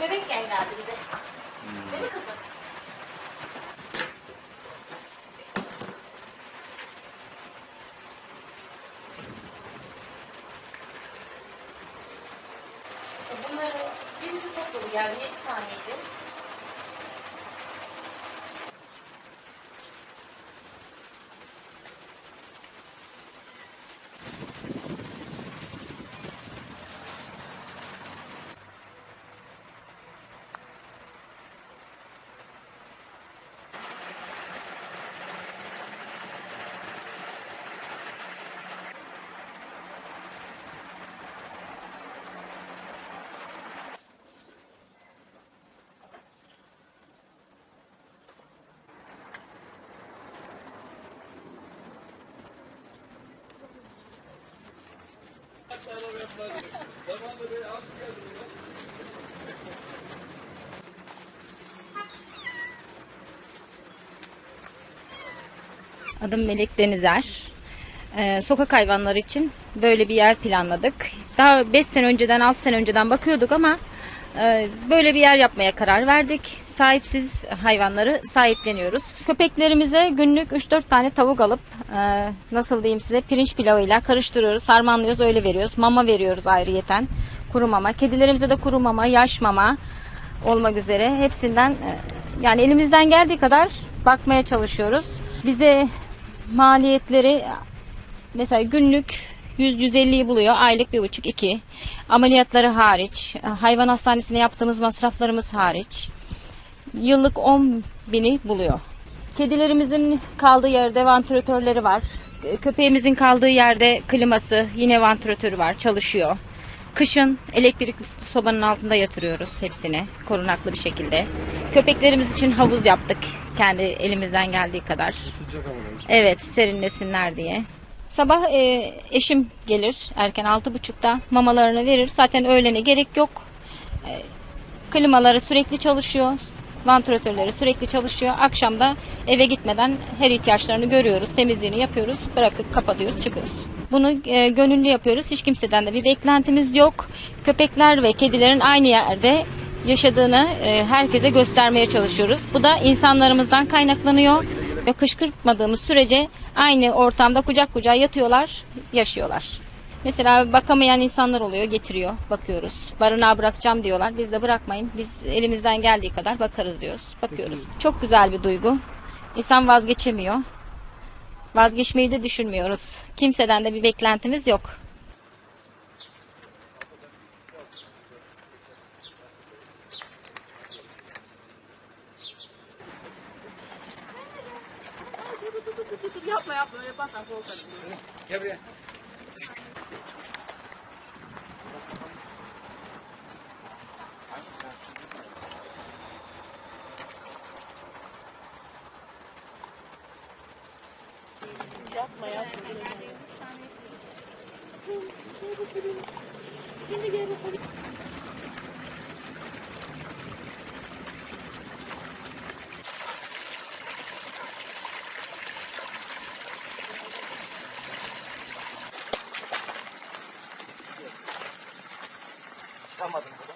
Bebekken geldi bize. Değil mi kızım? Bunları birisi topladı geldi. Yedi taneydi. Adım Melek Denizer. Ee, sokak hayvanları için böyle bir yer planladık. Daha 5 sene önceden 6 sene önceden bakıyorduk ama böyle bir yer yapmaya karar verdik. Sahipsiz hayvanları sahipleniyoruz. Köpeklerimize günlük 3-4 tane tavuk alıp e, nasıl diyeyim size pirinç pilavıyla karıştırıyoruz. Sarmanlıyoruz öyle veriyoruz. Mama veriyoruz ayrıyeten. Kuru mama. Kedilerimize de kuru mama, yaş mama olmak üzere hepsinden e, yani elimizden geldiği kadar bakmaya çalışıyoruz. Bize maliyetleri mesela günlük 100-150'yi buluyor. Aylık bir buçuk iki. Ameliyatları hariç. Hayvan hastanesine yaptığımız masraflarımız hariç. Yıllık 10 bini buluyor. Kedilerimizin kaldığı yerde vantilatörleri var. Köpeğimizin kaldığı yerde kliması yine vantilatörü var çalışıyor. Kışın elektrik sobanın altında yatırıyoruz hepsini korunaklı bir şekilde. Köpeklerimiz için havuz yaptık kendi elimizden geldiği kadar. Evet serinlesinler diye. Sabah e, eşim gelir erken altı buçukta mamalarını verir. Zaten öğlene gerek yok. E, klimaları sürekli çalışıyor. Vantilatörleri sürekli çalışıyor. Akşam da eve gitmeden her ihtiyaçlarını görüyoruz. Temizliğini yapıyoruz. Bırakıp kapatıyoruz çıkıyoruz. Bunu e, gönüllü yapıyoruz. Hiç kimseden de bir beklentimiz yok. Köpekler ve kedilerin aynı yerde yaşadığını e, herkese göstermeye çalışıyoruz. Bu da insanlarımızdan kaynaklanıyor ve kışkırtmadığımız sürece aynı ortamda kucak kucağa yatıyorlar, yaşıyorlar. Mesela bakamayan insanlar oluyor, getiriyor, bakıyoruz. Barınağa bırakacağım diyorlar. Biz de bırakmayın. Biz elimizden geldiği kadar bakarız diyoruz. Bakıyoruz. Çok güzel bir duygu. İnsan vazgeçemiyor. Vazgeçmeyi de düşünmüyoruz. Kimseden de bir beklentimiz yok. Yapma yapma öyle yaparsan korkarım. Gel buraya. Yapma yapma. 다 맞은 거다.